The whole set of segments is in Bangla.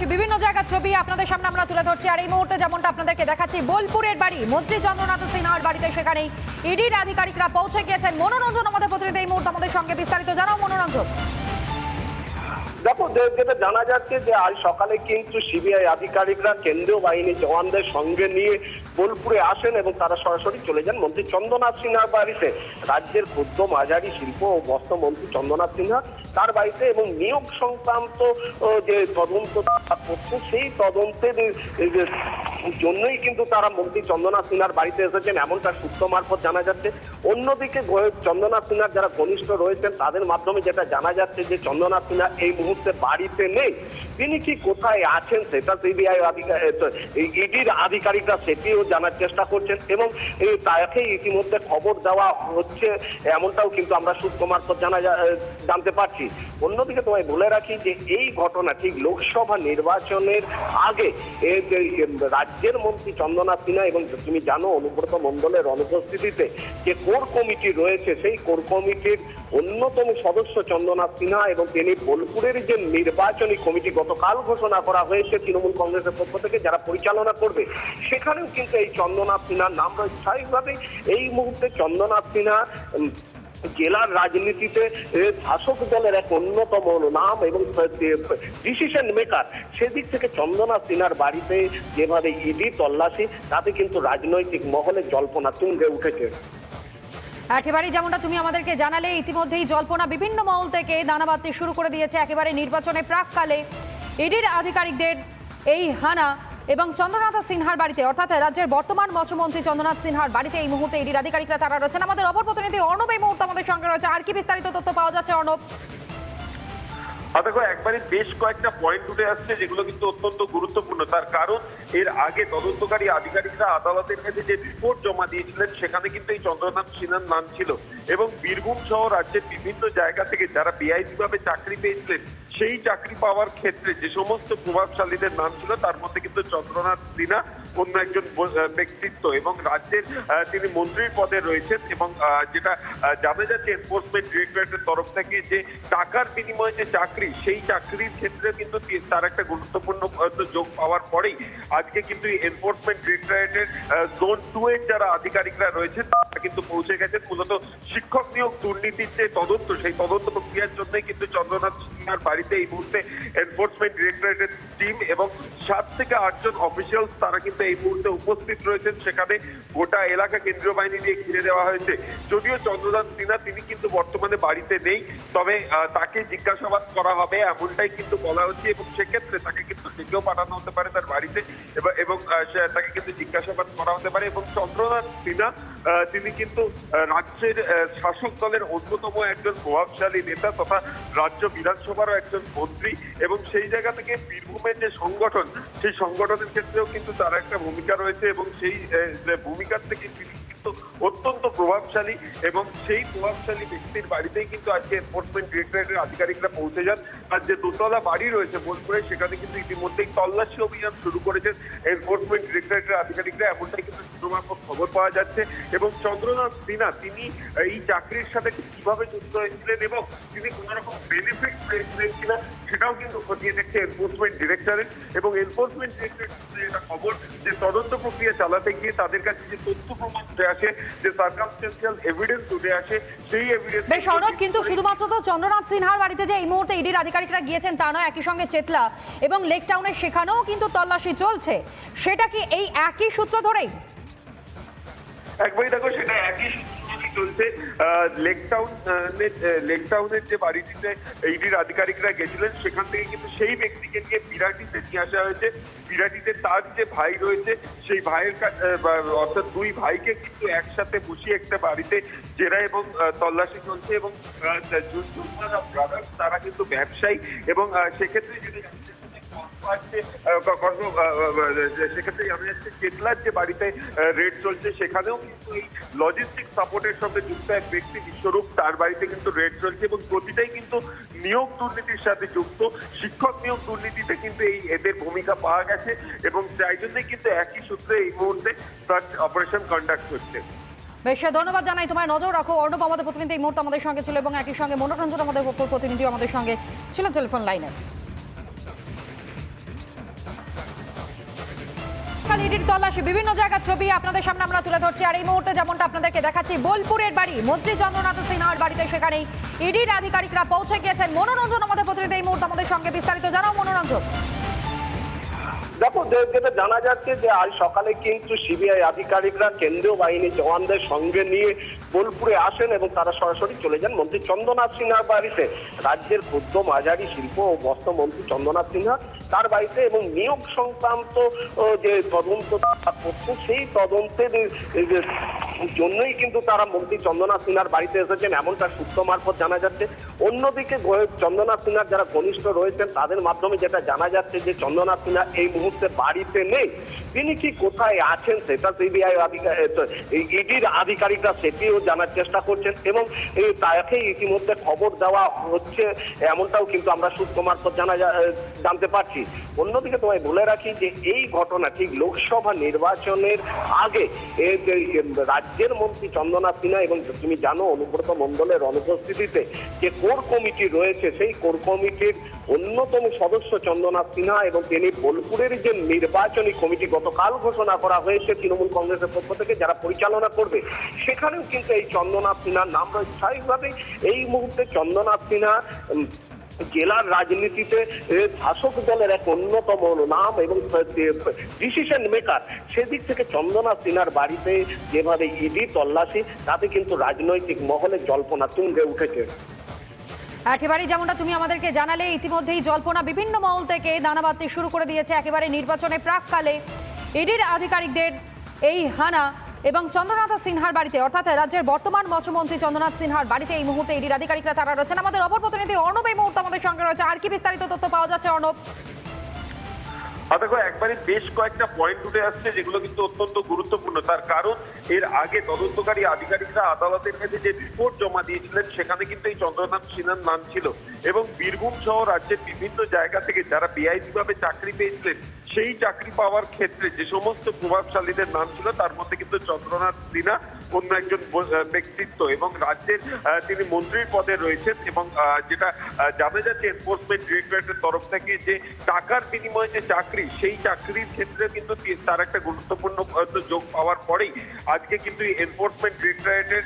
তল্লাশি বিভিন্ন জায়গার ছবি আপনাদের সামনে আমরা তুলে ধরছি। আর এই মুহূর্তে যেমনটা আপনাদেরকে দেখাচ্ছি, বোলপুরের বাড়ি, মন্ত্রী চন্দ্রনাথ সিনহার বাড়িতে সেখানেই ইডির আধিকারিকরা পৌঁছে গিয়েছেন। মনোরঞ্জন আমাদের প্রতিনিধি এই মুহূর্তে আমাদের সঙ্গে বিস্তারিত। জানাও মনোরঞ্জন। দেখো যেটা জানা যাচ্ছে যে আজ সকালে কিন্তু সিবিআই আধিকারিকরা কেন্দ্রীয় বাহিনী জওয়ানদের সঙ্গে নিয়ে বোলপুরে আসেন এবং তারা সরাসরি চলে যান মন্ত্রী চন্দ্রনাথ সিনহার বাড়িতে। রাজ্যের ক্ষুদ্র মাঝারি শিল্প ও বস্ত্র মন্ত্রী চন্দ্রনাথ সিনহা তার বাড়িতে এবং নিয়োগ সংক্রান্ত যে তদন্ত সেই তদন্তের জন্যই কিন্তু তারা মন্ত্রী চন্দ্রনাথ সিনহার বাড়িতে এসেছেন, এমনটা সূত্র মারফত জানা যাচ্ছে। অন্যদিকে চন্দ্রনাথ সিনহার যারা ঘনিষ্ঠ রয়েছেন, তাদের মাধ্যমে যেটা জানা যাচ্ছে যে চন্দ্রনাথ সিনহা এই মুহূর্তে বাড়িতে নেই। তিনি কি কোথায় আছেন সেটা সিবিআই ইডির আধিকারিকরা সেটিও জানার চেষ্টা করছেন এবং তাকে ইতিমধ্যে খবর দেওয়া হচ্ছে, এমনটাও কিন্তু আমরা সূত্র মারফত জানা জানতে পারছি। অন্যদিকে তোমায় বলে রাখি যে এই ঘটনা ঠিক লোকসভা নির্বাচনের আগে এই যে রাজ্যের মন্ত্রী চন্দ্রনাথ সিনহা এবং তুমি জানো অনুব্রত মণ্ডলের অনুপস্থিতিতে যে কোর কমিটি রয়েছে, সেই কোর কমিটির অন্যতম সদস্য চন্দ্রনাথ সিনহা এবং তিনি বোলপুরের যে নির্বাচনী কমিটি গতকাল ঘোষণা করা হয়েছে তৃণমূল কংগ্রেসের পক্ষ থেকে, যারা পরিচালনা করবে, সেখানেও কিন্তু এই চন্দ্রনাথ সিনহার নাম রয়েছে। স্বাভাবিকভাবেই এই মুহূর্তে চন্দ্রনাথ সিনহা জেলার রাজনীতিতে শাসক দলের এক অন্যতম নাম এবং ডিসিশন মেকার সেদিক থেকে চন্দ্রনাথ সিনহার বাড়িতে যেভাবে ইডি তল্লাশি, তাতে কিন্তু রাজনৈতিক মহলে জল্পনা তুঙ্গে উঠেছে। একেবারেই যেমনটা তুমি আমাদেরকে জানালে, ইতিমধ্যেই জল্পনা বিভিন্ন মহল থেকে দানা বাঁধতে শুরু করে দিয়েছে একেবারে নির্বাচনে প্রাককালে। ইডির আধিকারিকদের এই হানা এবং চন্দ্রনাথ সিনহার বাড়িতে, অর্থাৎ রাজ্যের বর্তমান মুখ্যমন্ত্রী চন্দ্রনাথ সিনহার বাড়িতে এই মুহূর্তে ইডির আধিকারিকরা তারা রয়েছেন। আমাদের অপর প্রতিনিধি অর্ণব এই মুহূর্তে আমাদের সঙ্গে রয়েছে। আর কি বিস্তারিত তথ্য পাওয়া যাচ্ছে অর্ণব? দেখো, একবারে বেশ কয়েকটা পয়েন্ট উঠে আসছে যেগুলো কিন্তু অত্যন্ত গুরুত্বপূর্ণ। তার কারণ, এর আগে তদন্তকারী আধিকারিকরা আদালতের কাছে যে রিপোর্ট জমা দিয়েছিলেন, সেখানে কিন্তু এই চন্দ্রনাথ সিনহার নাম ছিল। এবং বীরভূম সহ রাজ্যের বিভিন্ন জায়গা থেকে যারা বেআইনিভাবে চাকরি পেয়েছিলেন, সেই চাকরি পাওয়ার ক্ষেত্রে যে সমস্ত প্রভাবশালীদের নাম ছিল, তার মধ্যে কিন্তু চন্দ্রনাথ সিনহা অন্য একজন ব্যক্তিত্ব এবং রাজ্যের তিনি মন্ত্রীর পদে রয়েছেন এবং যেটা জানা যাচ্ছে এনফোর্সমেন্ট ডিরেক্টরেটের তরফ থেকে যে টাকার বিনিময়ে যে চাকরি, সেই চাকরির ক্ষেত্রে কিন্তু তার একটা গুরুত্বপূর্ণ যোগ পাওয়ার পরেই আজকে কিন্তু এনফোর্সমেন্ট ডিরেক্টরেটের জোন টু এর যারা আধিকারিকরা রয়েছেন, তারা কিন্তু পৌঁছে গেছেন। মূলত শিক্ষক নিয়োগ দুর্নীতির যে তদন্ত, সেই তদন্ত প্রক্রিয়ার জন্যই কিন্তু চন্দ্রনাথ সিনহার বাড়িতে এই মুহূর্তে এনফোর্সমেন্ট ডিরেক্টরেটের টিম এবং সাত থেকে আটজন অফিসিয়ালস তারা কিন্তু এই মুহূর্তে উপস্থিত রয়েছেন। সেখানে গোটা এলাকা কেন্দ্রীয় বাহিনী দিয়ে ঘিরে দেওয়া হয়েছে। যদিও চন্দ্রনাথ সিনহা, তিনি কিন্তু বর্তমানে বাড়িতে নেই, তবে তাকে জিজ্ঞাসাবাদ করা হবে এমনটাই কিন্তু বলা হচ্ছে এবং সেক্ষেত্রে তাকে কিন্তু ডেকেও পাঠানো হতে পারে তার বাড়িতে এবং তাকে কিন্তু জিজ্ঞাসাবাদ করা হতে পারে এবং চন্দ্রনাথ সিনহা তিনি কিন্তু রাজ্যের শাসক দলের অন্যতম একজন প্রভাবশালী নেতা তথা রাজ্য বিধানসভারও একজন মন্ত্রী এবং সেই জায়গা থেকে বীরভূমের যে সংগঠন সেই সংগঠনের ক্ষেত্রেও কিন্তু তার একটা ভূমিকা রয়েছে এবং সেই ভূমিকার থেকে প্রভাবশালী এবং সেই প্রভাবশালী ব্যক্তির বাড়িতেই কিন্তু আজকে এনফোর্সমেন্ট ডিরেক্টরেটের আধিকারিকরা পৌঁছে যান। আর যে দোতলা বাড়ি রয়েছে বোলপুরে, সেখানে কিন্তু ইতিমধ্যেই তল্লাশি অভিযান শুরু করেছেন এনফোর্সমেন্ট ডিরেক্টরেটের আধিকারিকরা। এমনটাই কিন্তু শুধুমাত্র খবর পাওয়া যাচ্ছে। এবং চন্দ্রনাথ সিনহা, তিনি এই চাকরির সাথে কীভাবে যুক্ত হয়েছিলেন এবং তিনি কোনো রকম বেনিফিট পেয়েছিলেন কিনা, সেটাও কিন্তু খতিয়ে দেখছে এনফোর্সমেন্ট ডিরেক্টরেট এবং এনফোর্সমেন্ট ডিরেক্টরেট খবর, যে তদন্ত প্রক্রিয়া চালাতে গিয়ে তাদের কাছে যে তথ্য প্রমাণ উঠে আসে, যে সার্কামস্টেন্সিয়াল এভিডেন্স উঠে আসে সেই এভিডেন্স বেশ অর্ণব কিন্তু শুধুমাত্র তো চন্দ্রনাথ সিনহার বাড়িতে যে এই মুহূর্তে ইডির আধিকারিকরা গিয়েছেন তা নয় একই সঙ্গে চেতলা এবং লেক টাউনের সেখানেও কিন্তু তল্লাশি চলছে। সেটা কি এই একই সূত্র ধরেই? একবারই দেখো সেটা একই সূত্রে চলছে লেক টাউন লেক টাউনের যে বাড়িটিতে ইডির আধিকারিকরা গেছিলেন সেখান থেকে কিন্তু সেই ব্যক্তিকে নিয়ে বিরাটিতে নিয়ে আসা হয়েছে বিরাটিতে তার যে ভাই রয়েছে সেই ভাইয়ের অর্থাৎ দুই ভাইকে কিন্তু একসাথে বসিয়ে একটা বাড়িতে জেরা এবং তল্লাশি চলছে এবং ব্রাদার্স তারা কিন্তু ব্যবসায়ী এবং সেক্ষেত্রে যদি যে বাড়িতে রেড চলছে, সেখানেও কিন্তু এই লজিস্টিক সাপোর্টের সঙ্গে যুক্ত এক ব্যক্তি বিশ্বরূপ, তার বাড়িতে কিন্তু রেড চলছে এবং প্রতিটাই কিন্তু নিয়োগ দুর্নীতির সাথে যুক্ত। শিক্ষক নিয়োগ দুর্নীতিতে কিন্তু এই এদের ভূমিকা পাওয়া গেছে এবং তাই জন্যই কিন্তু একই সূত্রে এই মুহূর্তে সার্চ অপারেশন কন্ডাক্ট হচ্ছে। বেশ ধন্যবাদ জানাই। তোমার নজর রাখো, অর্ণব আমাদের প্রতিনিধি এই মুহূর্তে আমাদের সঙ্গে ছিল এবং একই সঙ্গে মনোরঞ্জন আমাদের প্রতিনিধি আমাদের সঙ্গে ছিল টেলিফোন লাইনে। ইডির তল্লাশি, বিভিন্ন জায়গার ছবি আপনাদের সামনে আমরা তুলে ধরছি। আর এই মুহূর্তে যেমনটা আপনাদেরকে দেখাচ্ছি, বোলপুরের বাড়ি, মন্ত্রী চন্দ্রনাথ সিনহার বাড়িতে সেখানে ইডির আধিকারিকরা পৌঁছে গিয়েছেন। মনোরঞ্জন আমাদের প্রতিনিধি এই মুহূর্তে আমাদের সঙ্গে বিস্তারিত জানাও মনোরঞ্জন। দেখো যেটা জানা যাচ্ছে যে আজ সকালে কিন্তু সিবিআই আধিকারিকরা কেন্দ্রীয় বাহিনী জওয়ানদের সঙ্গে নিয়ে বোলপুরে আসেন এবং তারা সরাসরি চলে যান মন্ত্রী চন্দ্রনাথ সিনহার বাড়িতে। রাজ্যের ক্ষুদ্র মাঝারি শিল্প ও বস্ত্র মন্ত্রী চন্দ্রনাথ সিনহা তার বাড়িতে এবং নিয়োগ সংক্রান্ত যে তদন্ত করছে, সেই তদন্তের জন্যই কিন্তু তারা মন্ত্রী চন্দ্রনাথ সিনহার বাড়িতে এসেছেন, এমনটা সূত্র মারফত জানা যাচ্ছে। অন্যদিকে চন্দ্রনাথ সিনহার যারা ঘনিষ্ঠ রয়েছেন, তাদের মাধ্যমে যেটা জানা যাচ্ছে যে চন্দ্রনাথ সিনহা এই মুহূর্তে বাড়িতে নেই। তিনি কি কোথায় আছেন সেটা সিবিআই ইডির আধিকারিকরা সেটিও জানার চেষ্টা করছেন এবং তাকে ইতিমধ্যে খবর দেওয়া হচ্ছে, এমনটাও কিন্তু আমরা সূত্র মারফত জানা জানতে পারছি। অন্যদিকে তোমায় বলে রাখি যে এই ঘটনা ঠিক লোকসভা নির্বাচনের আগে এই যে রাজ্যের মন্ত্রী চন্দ্রনাথ সিনহা এবং তুমি জানো অনুব্রত মণ্ডলের অনুপস্থিতিতে যে কোর কমিটি রয়েছে, সেই কোর কমিটির অন্যতম সদস্য চন্দ্রনাথ সিনহা এবং তিনি বোলপুরের যে নির্বাচনী কমিটি গতকাল ঘোষণা করা হয়েছে তৃণমূল কংগ্রেসের পক্ষ থেকে, যারা পরিচালনা করবে, সেখানেও কিন্তু এই চন্দ্রনাথ সিনহার নাম রয়েছে। স্বাভাবিকভাবেই এই মুহূর্তে চন্দ্রনাথ সিনহা জেলার রাজনীতিতে শাসক দলের এক অন্যতম নাম এবং ডিসিশন মেকার সেদিক থেকে চন্দনা সিনহার বাড়িতে যেভাবে ইডি তল্লাশি, তাতে কিন্তু রাজনৈতিক মহলে জল্পনা তুঙ্গে উঠেছে। একেবারেই যেমনটা তুমি আমাদেরকে জানালে, ইতিমধ্যেই জল্পনা বিভিন্ন মহল থেকে দানা বাঁধতে শুরু করে দিয়েছে। একেবারে নির্বাচনে প্রাককালে ইডির আধিকারিকদের এই হানা। এবং চন্দ্রনাথ সিনহার বাড়িতে, অর্থাৎ রাজ্যের বর্তমান মৎস্যমন্ত্রী চন্দ্রনাথ সিনহার বাড়িতে এই মুহূর্তে ইডির আধিকারিকরা তারা রয়েছেন। আমাদের অপর প্রতিনিধি অর্ণব এই মুহূর্তে আমাদের সঙ্গে রয়েছে। আর কি বিস্তারিত তথ্য পাওয়া যাচ্ছে, অর্ণব? দেখো, একবারে বেশ কয়েকটা পয়েন্ট উঠে আসছে যেগুলো কিন্তু অত্যন্ত গুরুত্বপূর্ণ। তার কারণ, এর আগে তদন্তকারী আধিকারিকরা আদালতের কাছে যে রিপোর্ট জমা দিয়েছিলেন, সেখানে কিন্তু এই চন্দ্রনাথ সিনহার নাম ছিল। এবং বীরভূম সহ রাজ্যের বিভিন্ন জায়গা থেকে যারা বেআইনি ভাবে চাকরি পেয়েছিলেন সেই চাকরি পাওয়ার ক্ষেত্রে যে সমস্ত প্রভাবশালীদের নাম ছিল, তার মধ্যে কিন্তু চন্দ্রনাথ সিনহা, অন্য একজন ব্যক্তিত্ব এবং রাজ্যের তিনি মন্ত্রীর পদে রয়েছেন এবং যেটা জানা যাচ্ছে এনফোর্সমেন্ট ডিরেক্টরেটের তরফ থেকে যে টাকার বিনিময়ে যে চাকরি, সেই চাকরির ক্ষেত্রে কিন্তু তার একটা গুরুত্বপূর্ণ যোগ পাওয়ার পরেই আজকে কিন্তু এনফোর্সমেন্ট ডিরেক্টরেটের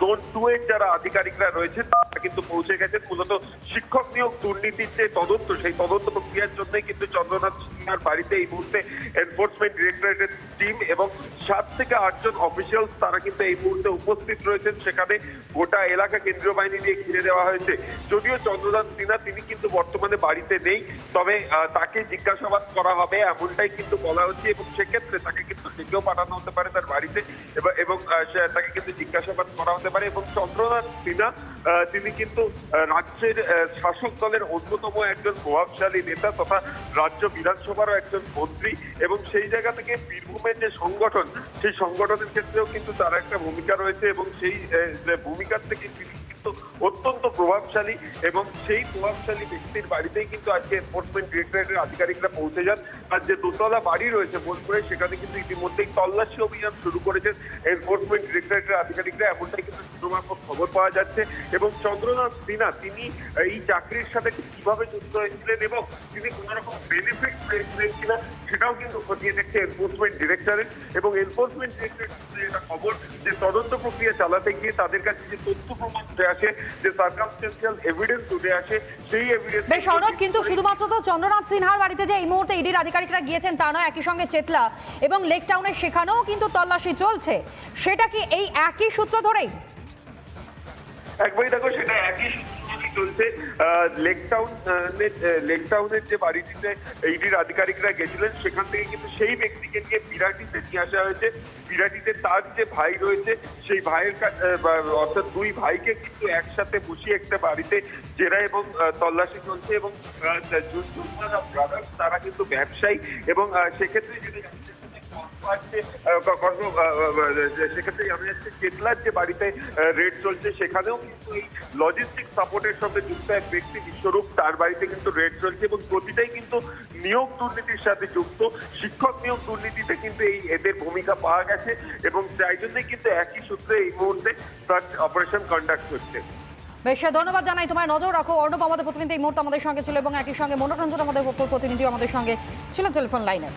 জোন টু এর যারা আধিকারিকরা রয়েছেন তারা কিন্তু পৌঁছে গেছেন মূলত শিক্ষক নিয়োগ দুর্নীতির যে তদন্ত, সেই তদন্ত প্রক্রিয়ার জন্যই কিন্তু চন্দ্রনাথ সিনহার বাড়িতে এই মুহূর্তে এনফোর্সমেন্ট ডিরেক্টরেটের টিম এবং সাত থেকে আটজন অফিসিয়ালস তারা কিন্তু এই মুহূর্তে উপস্থিত রয়েছেন। সেখানে গোটা এলাকা কেন্দ্রীয় বাহিনী দিয়ে ঘিরে দেওয়া হয়েছে। যদিও চন্দ্রনাথ সিনহা তিনি কিন্তু বর্তমানে বাড়িতে নেই, তবে তাকে জিজ্ঞাসাবাদ করা হবে এমনটাই কিন্তু বলা হচ্ছে এবং সেক্ষেত্রে তাকে কিন্তু ডেকেও পাঠানো হতে পারে তার বাড়িতে এবং- তাকে কিন্তু জিজ্ঞাসাবাদ করা হতে পারে এবং চন্দ্রনাথ সিনহা তিনি কিন্তু রাজ্যের শাসক দলের অন্যতম একজন প্রভাবশালী নেতা তথা রাজ্য বিধানসভারও একজন মন্ত্রী এবং সেই জায়গা থেকে বীরভূমের যে সংগঠন, সেই সংগঠনের ক্ষেত্রেও কিন্তু তার একটা ভূমিকা রয়েছে এবং সেই ভূমিকার থেকে তিনি কিন্তু অত্যন্ত প্রভাবশালী এবং সেই প্রভাবশালী ব্যক্তির বাড়িতেই কিন্তু আজকে এনফোর্সমেন্ট ডিরেক্টরেটের আধিকারিকরা পৌঁছে যান। আর যে দোতলা বাড়ি রয়েছে বোলপুরে সেখানে কিন্তু ইতিমধ্যেই তল্লাশি অভিযান শুরু করেছেন এনফোর্সমেন্ট ডিরেক্টরেটের আধিকারিকরা। এমনটাই কিন্তু শুধুমাত্র খবর পাওয়া যাচ্ছে। এবং চন্দ্রনাথ সিনহা, তিনি এই চাকরির সাথে কীভাবে যুক্ত হয়েছিলেন এবং তিনি কোন রকম বেনিফিট পেয়েছিলেন কিনা, সেটাও কিন্তু খতিয়ে দেখছে এনফোর্সমেন্ট ডিরেক্টরেট এবং এনফোর্সমেন্ট ডিরেক্টরেট যেটা খবর, যে তদন্ত প্রক্রিয়া চালাতে গিয়ে তাদের কাছে যে তথ্য প্রমাণ উঠে আসে যে সার্কামস্টেন্সিয়াল এভিডেন্স উঠে আসে সেই এভিডেন্স বেশ অর্ণব কিন্তু শুধুমাত্র তো চন্দ্রনাথ সিনহার বাড়িতে যে এই মুহূর্তে ইডির আধিকারিকরা গিয়েছেন তা নয় একই সঙ্গে চেতলা এবং লেক টাউনের সেখানেও কিন্তু তল্লাশি চলছে। সেটা কি এই একই সূত্র ধরেই? একবারই দেখো সেটা একই চলছে। আহ, লেক টাউন আহ, নে- আহ, লেক যে বাড়িটিতে ইডির আধিকারিকরা গেছিলেন সেখান থেকে কিন্তু সেই ব্যক্তিকে নিয়ে বিরাটিতে নিয়ে আসা হয়েছে। বিরাটিতে তার যে ভাই রয়েছে সেই ভাইয়ের অর্থাৎ দুই ভাইকে কিন্তু একসাথে বসিয়ে একটা বাড়িতে জেরা এবং তল্লাশি চলছে এবং তারা কিন্তু ব্যবসায়ী এবং সেক্ষেত্রে যদি যে বাড়িতে রেড চলছে, সেখানেও কিন্তু এই লজিস্টিক সাপোর্টের সঙ্গে যুক্ত এক ব্যক্তি, বিশ্বরূপ, তার বাড়িতে কিন্তু রেড চলছে এবং প্রতিটাই কিন্তু নিয়োগ দুর্নীতির সাথে যুক্ত। শিক্ষক নিয়োগ দুর্নীতিতে কিন্তু এই এদের ভূমিকা পাওয়া গেছে এবং তাই জন্যই কিন্তু একই সূত্রে এই মুহূর্তে সার্চ অপারেশন কন্ডাক্ট হচ্ছে। বেশ, ধন্যবাদ জানাই। তোমার নজর রাখো, অর্ণব আমাদের প্রতিনিধি এই মুহূর্তে আমাদের সঙ্গে ছিল এবং একই সঙ্গে মনোরঞ্জন আমাদের প্রতিনিধি আমাদের সঙ্গে ছিল টেলিফোন লাইনে।